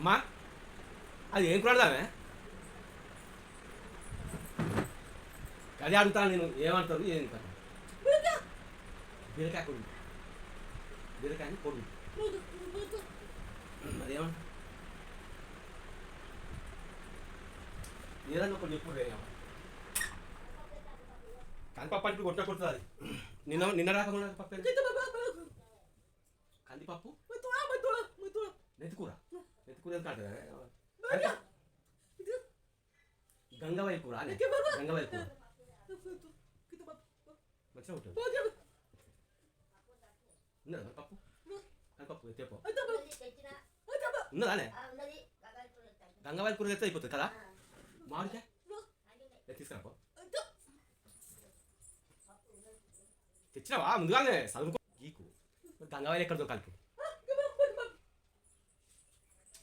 అమ్మా అది ఏం కూడదామే అదే అడుగుతాను నేను ఏమంటారు ఏం బీరకాయ కొడు బీరకాయ కొడు అదేమంటారు ఏదన్నా ఒకటి చెప్పు రేయమ్మ. కందిపప్పు అంటే కొట్ట కొడుతుంది. నిన్న నిన్న రాకుండా పప్పు? కందిపప్పు? నెత్తికూర. ఎంత అంటారు గంగవాయి కూర అనే గంగవాయి కూర. మంచిగా ఉంటుంది. ఉన్నదా పప్పు కందిపప్పు తెప్ప ఉన్నదానే గంగవాయి కూర తెస్తే అయిపోతుంది కదా? మామిడికాయ? తీసుకురాపో తెచ్చినావా? ముందుగానే చదువుకో గీకు. మరి గంగవాయి ఎక్కడ దొరకాలి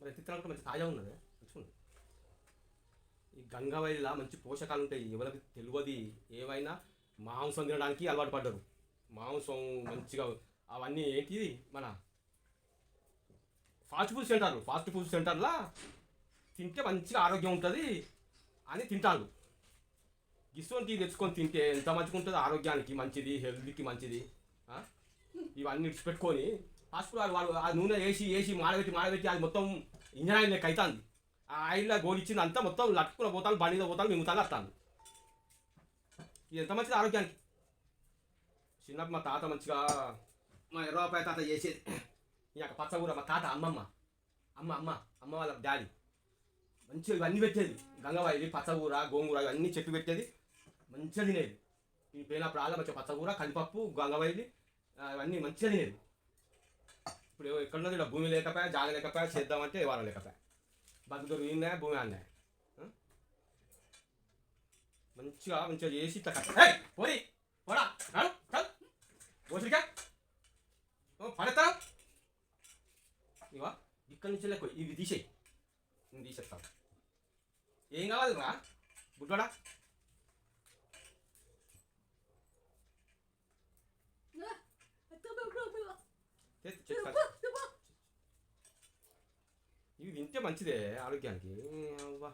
మరి ఎత్తిత్తనాలు కూడా మంచి తాజా ఉన్నది. మంచిగా ఉంది ఈ గంగవైలా మంచి పోషకాలు ఉంటాయి ఎవరికి తెలియదు ఏవైనా మాంసం తినడానికి అలవాటు పడ్డారు. మాంసం మంచిగా అవన్నీ ఏంటిది మన ఫాస్ట్ ఫుడ్ సెంటర్లు. ఫాస్ట్ ఫుడ్ సెంటర్లా తింటే మంచిగా ఆరోగ్యం ఉంటుంది అని తింటారు. గిసువంటి తెచ్చుకొని తింటే ఎంత మంచిగా ఉంటుంది? ఆరోగ్యానికి మంచిది హెల్త్కి మంచిది ఇవన్నీ పెట్టుకొని ఫాస్ట్ ఫుడ్ వాళ్ళు ఆ నూనె వేసి వేసి మాడబెట్టి మాడబెట్టి అది మొత్తం ఇంజన్ ఆయిల్ లెక్క అవుతుంది ఆ ఆయిల్లో గోలిచ్చింది అంతా మొత్తం లక్కున పోతాను బండిలో పోతాను మింగుతాను వస్తాను ఇది ఎంత మంచిది ఆరోగ్యానికి? చిన్నప్పుడు మా తాత మంచిగా మా ఎర్రపాయ తాత చేసేది. ఇక పచ్చగూర మా తాత అమ్మమ్మ. అమ్మ అమ్మ అమ్మ వాళ్ళ డాడీ. మంచిగా ఇవన్నీ పెట్టేది. గంగవాయి పచ్చగూర గోంగూర ఇవన్నీ చెట్టు పెట్టేది. మంచిగా తినేది. ఈ పోయినప్పుడు ఆళ్ళ మంచిగా పచ్చగూర కందిపప్పు గంగవాయి ఇవన్నీ మంచిగా తినేది. ఇప్పుడు ఎక్కడున్నది ఇక్కడ? భూమి లేకపోయా? జాగ లేకపోయా? చేద్దామంటే వారం లేకపోయా? బతుకులు ఈయన భూమి అన్నాయి మంచిగా మంచిగా చేసి ఇట్లా కట్ట. నాడు చల్! ఓసిరికా పడతా ఇవా ఇక్కడి నుంచి లేకు ఇవి తీసేయి. నేను తీసేస్తాను. ఏం కావాలి రా? బుడ్డోడా? చేతి- చేతి తింటే మంచిదే ఆరోగ్యానికి అవ్వా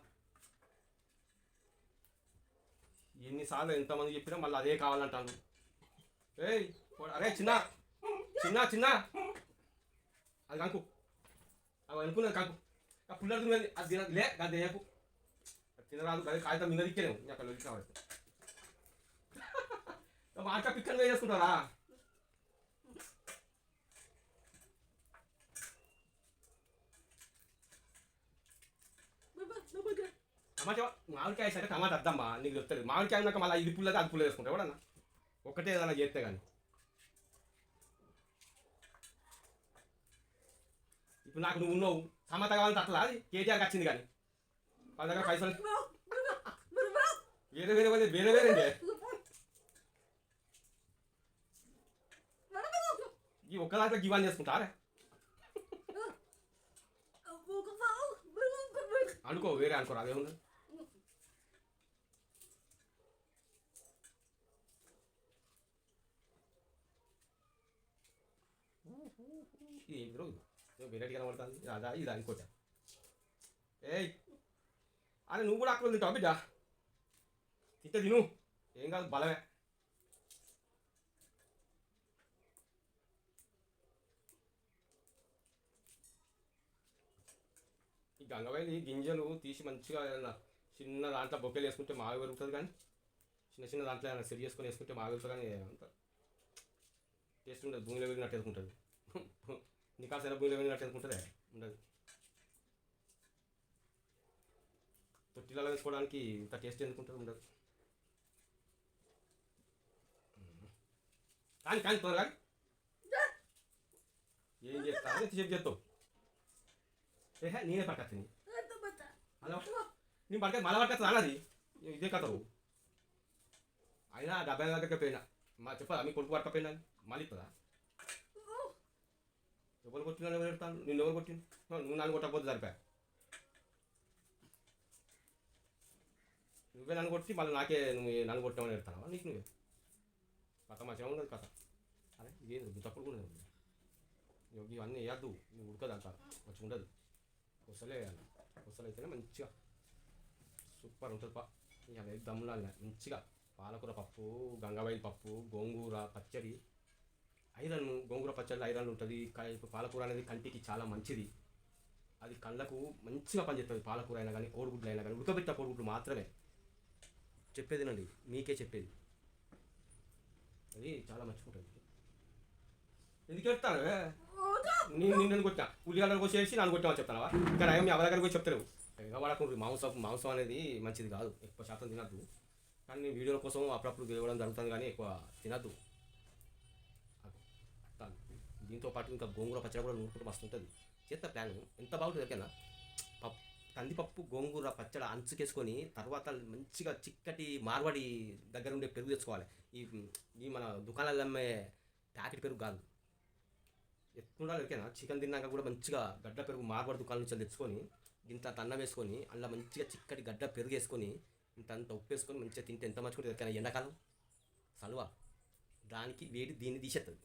ఎన్నిసార్లు ఎంతమంది చెప్పినా మళ్ళీ అదే కావాలంటాను ఏయ్ అరే చిన్న చిన్న చిన్న అది కంకు అవి అనుకున్నది కంకు ఆ పుల్లలు అది తిన లే అది తినకు అది తినరాదు అది కాగితం మీద దిక్కేలేము అక్కడ అక్కడ కావాలి మాట పిక్కలు వేసుకుంటారా టమాటా మామిడికాయ సరే టమాటా అద్దమ్మా నీకు చెప్తుంది మామిడికాయ ఉన్నాక మళ్ళీ ఇది పుల్లది అది పుల్ల వేసుకుంటా ఎవడన్నా? ఒక్కటే ఏదైనా చేస్తే కానీ ఇప్పుడు నాకు నువ్వు ఉన్నావు టమాటా కావాలంటే అట్లా అది కేటీఆర్కి వచ్చింది కానీ. వాళ్ళ దగ్గర పైసలు వేరే వేరే వేరే వేరే వేరే ఈ ఒక్క దాంట్లో గివాన్ చేసుకుంటారా? అనుకో వేరే అనుకోరా అదేముంది? ఇది ఏంటి రోజు వెరైటీ కనబడుతుంది? అదా ఇది అనుకోట ఏయ్. అరే నువ్వు కూడా అక్కడ తింటావు బిడ్డ? తింటే తిను. ఏం కాదు బలమే. ఈ గంగవాయి గింజలు తీసి మంచిగా ఏదైనా చిన్న దాంట్లో బొక్కలు వేసుకుంటే మావి పెరుగుతుంది కానీ చిన్న చిన్న దాంట్లో ఏమైనా సెట్ చేసుకొని వేసుకుంటే మావి పెరుగుతుంది కానీ అంత టేస్ట్ ఉండదు. భూమిలో వెళ్ళినట్టు వేసుకుంటుంది. నికాసైన భూమిలో వెళ్ళినట్టు వేసుకుంటుంది ఉండదు తొట్టిలలో వేసుకోవడానికి ఇంత టేస్ట్ ఎందుకుంటుంది ఉండదు కానీ కానీ త్వరగా ఏం చేస్తా చెప్పి చెప్తావు ఏహే నేనే పక్కచ్చింది అలా నీ పడక మళ్ళీ పడక అన్నది ఇదే కథవు అయినా డెబ్బై దగ్గరికి పోయినా మా చెప్పదా మీ కొడుకు పడకపోయినా మళ్ళీ ఇస్తుందా ఎవరు కొట్టినాడు ఎవరు పెడతాను నిన్ను ఎవరు కొట్టింది? నువ్వు నన్ను కొట్టకపోతే సరిపోయా. నువ్వే నన్ను కొట్టి మళ్ళీ నాకే నువ్వు నన్ను కొట్టామని పెడతావా నీకు నువ్వే. కథ మంచిగా ఉండదు కథ. అరే ఇదేంది? తప్పుడు కూడా ఉంది. ఇవన్నీ వేయద్దు. నువ్వు ఉడకదు అంత మంచిగా ఉండదు. కొసలే వేయాలి కొసలు అయితేనే మంచిగా సూపర్ ఉంటుంది పా. ఇక దమ్ములాలి మంచిగా పాలకూర పప్పు గంగాబాయి పప్పు గోంగూర పచ్చడి. ఐరన్ గోంగూర పచ్చడి ఐరన్ ఉంటుంది. పాలకూర అనేది కంటికి చాలా మంచిది. అది కళ్ళకు మంచిగా పనిచేస్తుంది పాలకూర అయినా కానీ కోడిగుడ్లు అయినా కానీ ఉడకబెట్టిన కోడిగుడ్లు మాత్రమే. చెప్పేదినండి మీకే చెప్పేది. అది చాలా మంచిగుంటుంది ఎందుకు చెప్తాను? నేను నిన్ను కొట్టా ఉల్లిగడ్డలు కోసేసి నన్ను కొట్టామని చెప్తావా ఇంకా నయం ఎవరి దగ్గర పోయి చెప్తారు ఇంకా వాడకుండా మాంసం మాంసం అనేది మంచిది కాదు. ఎక్కువ శాతం తినద్దు. కానీ నేను వీడియోల కోసం అప్పుడప్పుడు ఇవ్వడం జరుగుతుంది కానీ ఎక్కువ తినద్దు. దీంతో పాటు ఇంకా గోంగూర పచ్చడి కూడా నూరుకుంటూ మస్తు ఉంటుంది చేస్తా ప్లాన్ ఎంత బాగుంటుంది ఓకేనా పప్పు కందిపప్పు గోంగూర పచ్చడి అంచుకేసుకొని తర్వాత మంచిగా చిక్కటి మార్వాడి దగ్గర ఉండే పెరుగు తెచ్చుకోవాలి. ఈ ఈ మన దుకాణాలు అమ్మే ప్యాకెట్ పెరుగు కాదు. ఎత్తుకుండా ఓకేనా చికెన్ తిన్నాక కూడా మంచిగా గడ్డ పెరుగు మార్వాడి దుకాణం నుంచి తెచ్చుకొని ఇంత అన్నం వేసుకొని అందులో మంచిగా చిక్కటి గడ్డ పెరుగు వేసుకొని ఇంత అంత ఉప్పు వేసుకొని మంచిగా తింటే ఎంత మంచిగా ఉంటుంది ఎండాకాలం? సలువా. దానికి వేడి దీన్ని తీసేస్తుంది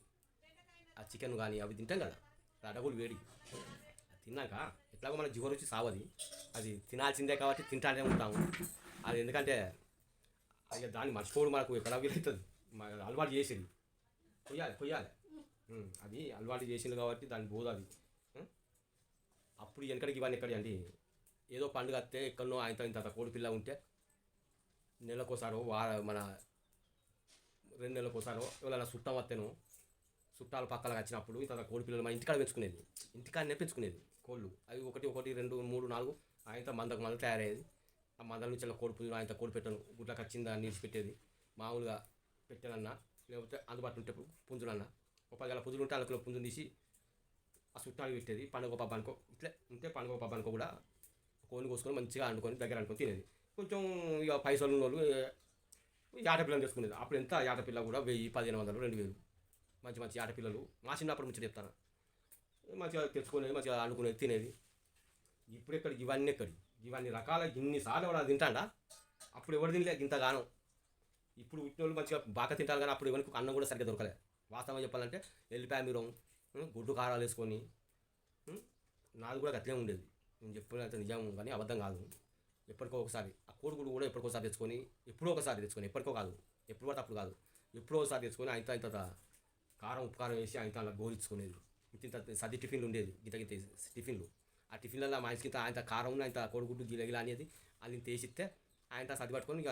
ఆ చికెన్ కానీ అవి తింటాం కదా. అడగులు వేడి. తిన్నాక ఎట్లాగో మన జిగురు వచ్చి సావది. అది తినాల్సిందే కాబట్టి తింటానే ఉంటాము. అది ఎందుకంటే అది దాన్ని మర్చిపోవడం మనకు ఎక్కడ వీలవుతుంది. అలవాటు చేసేది. కొయ్యాలి కొయ్యాలి. అది అలవాటు చేసింది కాబట్టి దాని బోధ అది. అప్పుడు వెనకడికి ఇవన్నీ ఎక్కడి అండి? ఏదో పండుగ వస్తే ఎక్కడనో ఆయన ఇంత కోడి పిల్ల ఉంటే నెలకోసారో వార మన రెండు నెలలకోసారో ఎవరైనా చుట్టం వస్తేనో చుట్టాలు పక్కలకు వచ్చినప్పుడు ఇంత కోడి పిల్లలు మా ఇంటికాడ పెంచుకునేది. ఇంటికాడనే పెంచుకునేది కోళ్ళు. అవి ఒకటి ఒకటి రెండు మూడు నాలుగు. ఆయనతో మందకు మంద తయారయ్యేది. ఆ మందల నుంచి అలా కోడి పుంజు ఆయనతో కోడి పెట్టను గుడ్లకు వచ్చిందా నీళ్ళు పెట్టేది మామూలుగా పెట్టానన్నా లేకపోతే అందుబాటులో ఉంటే పుంజులన్నా. ఒక పది గల పుంజులు ఉంటే అందులో పుంజులు తీసి ఆ చుట్టాలు పెట్టేది. పండుగ పబ్బ ఇట్లే ఉంటే పండుగ పబ్బనుకో కూడా కోడిని కోసుకొని మంచిగా వండుకొని దగ్గర అనుకొని తినేది. కొంచెం ఇక పైసలు ఉన్న వాళ్ళు ఈ ఆటపిల్లని తెచ్చుకునేది. అప్పుడు ఎంత యాట పిల్ల కూడా వెయ్యి పదిహేను వందలు రెండు వేలు. మంచి మంచి ఆటపిల్లలు మా చిన్నప్పుడు ముచ్చట చెప్తాను. మంచిగా తెచ్చుకునేది మంచిగా అనుకునేది తినేది. ఇప్పుడు ఎక్కడ? ఇవన్నీ ఎక్కడి? ఇవన్నీ రకాల ఇన్నిసార్లు ఎవరు తింటాడా? అప్పుడు ఎవరు తినలే ఇంతగానం. ఇప్పుడు పుట్టిన వాళ్ళు మంచిగా బాగా తింటారు కానీ అప్పుడు ఎవరికి అన్నం కూడా సరిగ్గా దొరకలే. వాస్తవం చెప్పాలంటే ఎల్లిపాయ గుడ్డు కారాలు వేసుకొని నాది కూడా అట్లే ఉండేది. నేను చెప్పినంత నిజం కానీ అబద్ధం కాదు. ఎప్పటికో ఒకసారి ఆ కోడిగుడు కూడా ఎప్పటికోసారి తెచ్చుకొని ఎప్పుడో ఒకసారి తెచ్చుకొని ఎప్పటికో కాదు. ఎప్పుడు పడితే అప్పుడు కాదు. ఎప్పుడో ఒకసారి తెచ్చుకొని అంత ఇంత కారం ఉప్పు కారం వేసి ఆయన అలా గోరించుకునేది ఇంత సది టిఫిన్లు ఉండేది. గిత గిత టిఫిన్లు. ఆ టిఫిన్లలో మా ఇంత ఆయన కారం ఆయన కోడిగుడ్డు గిలగిల అనేది అది తీసిస్తే ఆయన సది పట్టుకొని ఇక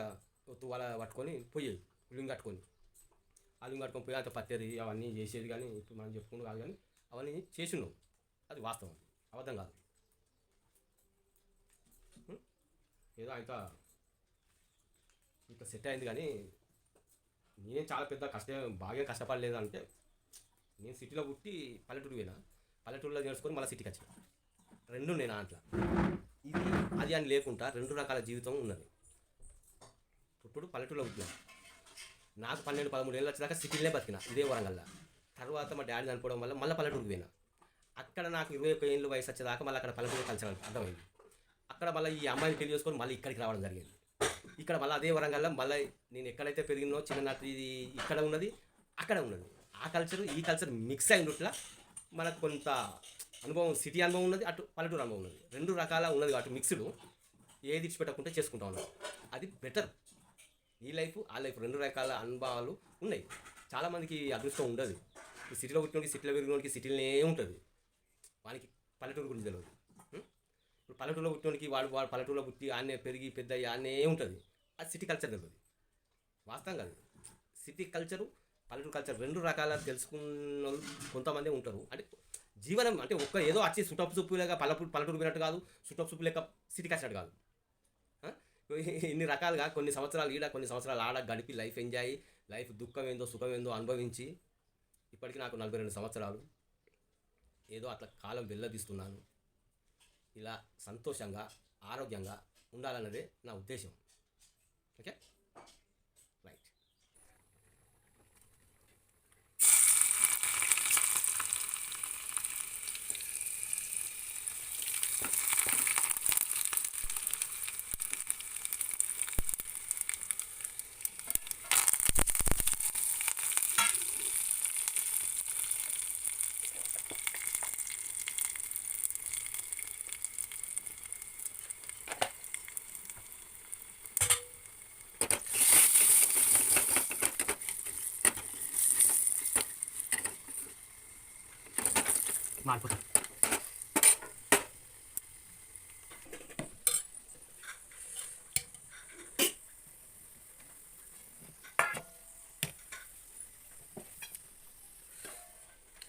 తువాల పట్టుకొని పోయేది ఉల్లింగ్ కట్టుకొని. అల్లింగ్ కట్టుకొని పోయి అంత పత్తేది అవన్నీ చేసేది కానీ ఇప్పుడు మనం చెప్పుకుంటూ కాదు కానీ అవన్నీ చేసినాం. అది వాస్తవం. అబద్ధం కాదు. ఏదో ఆయన ఇంత సెట్ అయింది కానీ నేనే చాలా పెద్ద కష్టం బాగా కష్టపడలేదు అంటే నేను సిటీలో పుట్టి పల్లెటూరు పోయినా. పల్లెటూరులో నేర్చుకొని మళ్ళీ సిటీకి వచ్చిన. రెండు నేను దాంట్లో. ఇది అది అని లేకుండా రెండు రకాల జీవితం ఉన్నది. పుట్టుడు పల్లెటూరులో పుట్టిన. నాకు పన్నెండు పదమూడు ఏళ్ళు వచ్చేదాకా సిటీలోనే బతికిన ఇదే వరంగల్లా. తర్వాత మా డాడీ చనిపోవడం వల్ల మళ్ళీ పల్లెటూరుకి పోయినా. అక్కడ నాకు ఇరవై ఒక్క ఏళ్ళు వయసు వచ్చేదాకా మళ్ళీ అక్కడ పల్లెటూరు కల్చర్ అర్థమైంది. అక్కడ మళ్ళీ ఈ అమ్మాయిని పెళ్ళి చేసుకొని మళ్ళీ ఇక్కడికి రావడం జరిగింది. ఇక్కడ మళ్ళీ అదే వరంగల్లో మళ్ళీ నేను ఎక్కడైతే పెరిగినో చిన్ననాటి ఇది ఇక్కడ ఉన్నది అక్కడ ఉన్నది. ఆ కల్చర్ ఈ కల్చర్ మిక్స్ అయినట్లా మనకు కొంత అనుభవం సిటీ అనుభవం ఉన్నది అటు పల్లెటూరు అనుభవం ఉన్నది. రెండు రకాల ఉన్నది అటు మిక్స్డ్ ఏది ఇచ్చిపెట్టకుండా చేసుకుంటా ఉన్నాం. అది బెటర్ ఈ లైఫ్ ఆ లైఫ్ రెండు రకాల అనుభవాలు ఉన్నాయి. చాలామందికి అదృష్టం ఉండదు. ఈ సిటీలో పుట్టినోడికి సిటీలో పెరిగినోడికి సిటీలోనే ఉంటుంది. వానికి పల్లెటూరు గురించి తెలియదు ఇప్పుడు పల్లెటూరులో పుట్టినోడికి వాడు వాడు పల్లెటూరులో పుట్టి ఆనే పెరిగి పెద్ద అయ్యి ఆనే ఉంటుంది. అది సిటీ కల్చర్ కదా వాస్తవం కాదు. సిటీ కల్చరు పల్లెటూరు కల్చర్ రెండు రకాల తెలుసుకున్న వాళ్ళు కొంతమంది ఉంటారు. అంటే జీవనం అంటే ఒక్క ఏదో వచ్చి సుటపు సుప్పు లేక పల్లెటూరు పల్లెటూరు పోయినట్టు కాదు సుటపు సుప్పు లేక సిటీకి వచ్చినట్టు కాదు. ఇన్ని రకాలుగా కొన్ని సంవత్సరాలు ఈడ కొన్ని సంవత్సరాలు ఆడ గడిపి లైఫ్ ఎంజాయ్ లైఫ్ దుఃఖం ఏందో సుఖం ఏందో అనుభవించి ఇప్పటికీ నాకు నలభై రెండు సంవత్సరాలు. ఏదో అట్లా కాలం వెళ్ళదీస్తున్నాను ఇలా సంతోషంగా ఆరోగ్యంగా ఉండాలన్నదే నా ఉద్దేశం. Okay. 哎，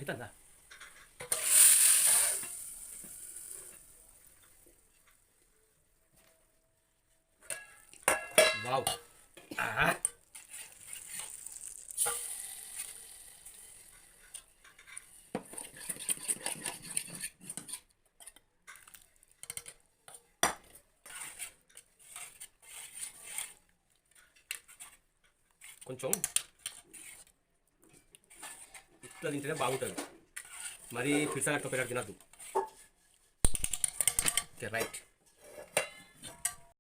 等等！哇哦！కొంచెం ఇట్లా తింటేనే బాగుంటుంది. మరీ పిసగట్టు పెరగ తినద్దు. Okay right.